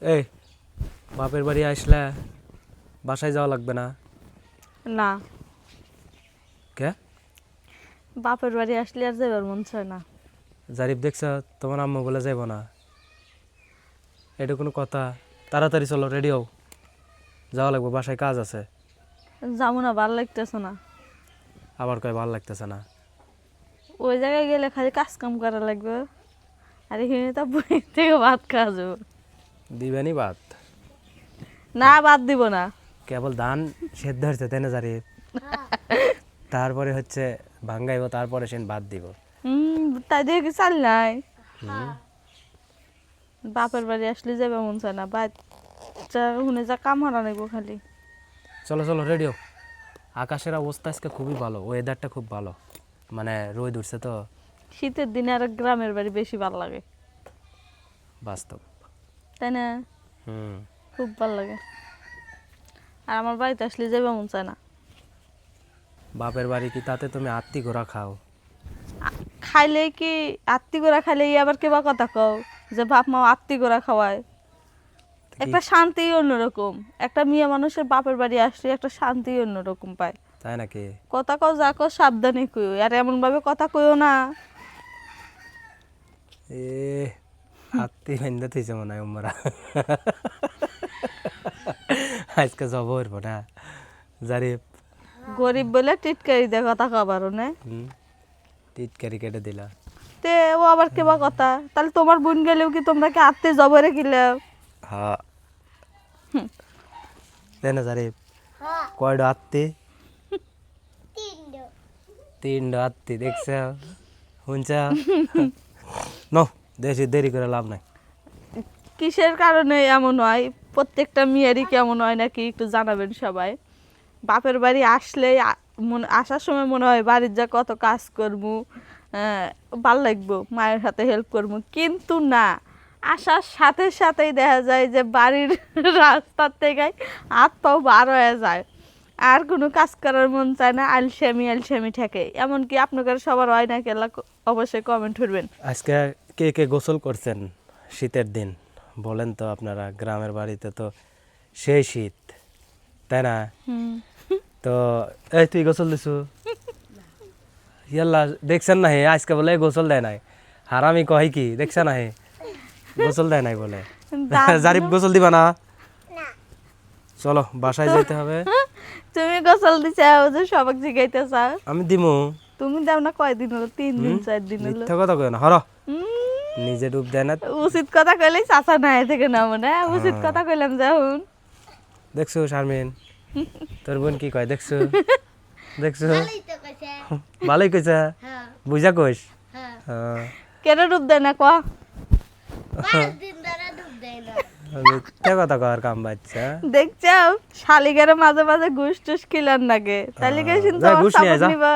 এই বাপের বাড়ি আসলে বাসায় যাওয়া লাগবে না। না। কে? বাপের বাড়ি আসলে আর যাবার মন চায় না। জারিফ দেখছ তোমার আম্মু বলে যাইব না। এটা কোনো কথা। তাড়াতাড়ি চলো রেডি হও। যাওয়া লাগবে বাসায় কাজ আছে। যাব না ভালো লাগতেছে না। আবার কয় ভালো লাগতেছে না। ওই জায়গায় গেলে খালি কাজ কাম করা লাগবে। আর এখানে তো বই থেকে ভাত খাওয়া যাবে। দিবেনি বাদ? না বাদ দিব না। কেবল ধান সেদ্ধ হচ্ছে তাই না জারিফ? তারপরে হচ্ছে ভাঙ্গাইব তারপরে সেন বাদ দিব। হুম তাই দিয়ে কি চাল নাই? বাপের বাড়ি আসলে যাবে মন চায় না বাচ্চা শুনে যা কাম হারা নেব খালি। চলো চলো রেডি হও। আকাশের অবস্থা আজকে খুবই ভালো ওয়েদারটা খুব ভালো। মানে রোদ উঠছে তো। শীতের দিনে আর গ্রামের বাড়ি বেশি ভালো লাগে। বাস্তব। তাই না? খুব ভালো লাগে। আর আমার বাড়িতে আসলে যাবে মন চায় না। বাপের বাড়ি কি তাতে তুমি আত্মি ঘোরা খাও? খাইলে কি আত্মি গোড়া খাইলে আবার কেবা কথা কও? যে বাপ মা আত্মি গোড়া খাওয়ায়। একটা শান্তি অন্যরকম। একটা মেয়ে মানুষের বাপের বাড়ি আসলে একটা শান্তি অন্যরকম পায়। তাই নাকি? কথা কও যা কও সাবধানে কইও। আর এমন ভাবে কথা কইও না। এ আত্মি ভেন্দে থইছে মনে হয় উমরা আজকে যাব হইব না জারিফ গরিব বলে টিটকারি দিয়ে কথা কবারও না টিটকারি কেটে দিলা তে ও আবার কেবা কথা তাহলে তোমার বোন গেলেও কি তোমরা কি আত্মীয় জবরে কিলে হ্যাঁ তাই না জারিফ কয়ডো আত্মি তিনডো আত্মি দেখছ শুনছ নো দেশি দেরি করে লাভ নাই। কিসের কারণে এমন হয়? প্রত্যেকটা মেয়েরই কেমন হয় নাকি একটু জানাবেন সবাই? বাপের বাড়ি আসলে আসার সময় মনে হয় বাড়ির যা কত কাজ করব ভালো লাগবো মায়ের হাতে হেল্প করব কিন্তু না। আসার সাথে সাথেই দেখা যায় যে বাড়ির রাস্তার থেকে হাত পাও বার হয়ে যায়। আর কোনো কাজ করার মন চায় না আলসামি আলসামি ঠেকে। এমনকি আপনাদের সবার হয় না কেলা অবশ্যই কমেন্ট করবেন। আজকে কে কে গোসল করছেন শীতের দিন? বলেন তো আপনারা গ্রামের বাড়িতে তো সেই শীত তাই না? তো এই তুই গোসল দিছু? ইয়াল্লা দেখছেন না হে? আজকে বলে গোসল দেয় নাই। হারামি কয় কি? দেখছেন না হে? গোসল দেয় নাই বলে। জারিফ গোসল দিবা না? চলো বাসায় যেতে হবে। তুমি গোসল দিছে যে সবাক জিগাইতে চাও আমি দিমু। তুমি দাও না কয়দিন হলো? তিন দিন চার দিন হলো। মিথ্যা কথা কয় না। হর। নিজে ডুব দেয় না। উচিত কথা কইলেই চাচা নাই থেকে না মনে উচিত কথা কইলাম যাহুন। দেখছ শারমিন? তোর বোন কি কয়? দেখছ? দেখছ? ভালোই কইছে। বুঝা কইস? হ্যাঁ। কেন ডুব দেয় না কয়া মিথ্যা কথা কর কাম বাচ্চা। দেখছ শালিগারে মাঝে মাঝে ঘুষ টুস খিলান নাগে। তাহলে কে শুনতে ঘুষ নিয়ে যা। নিবা?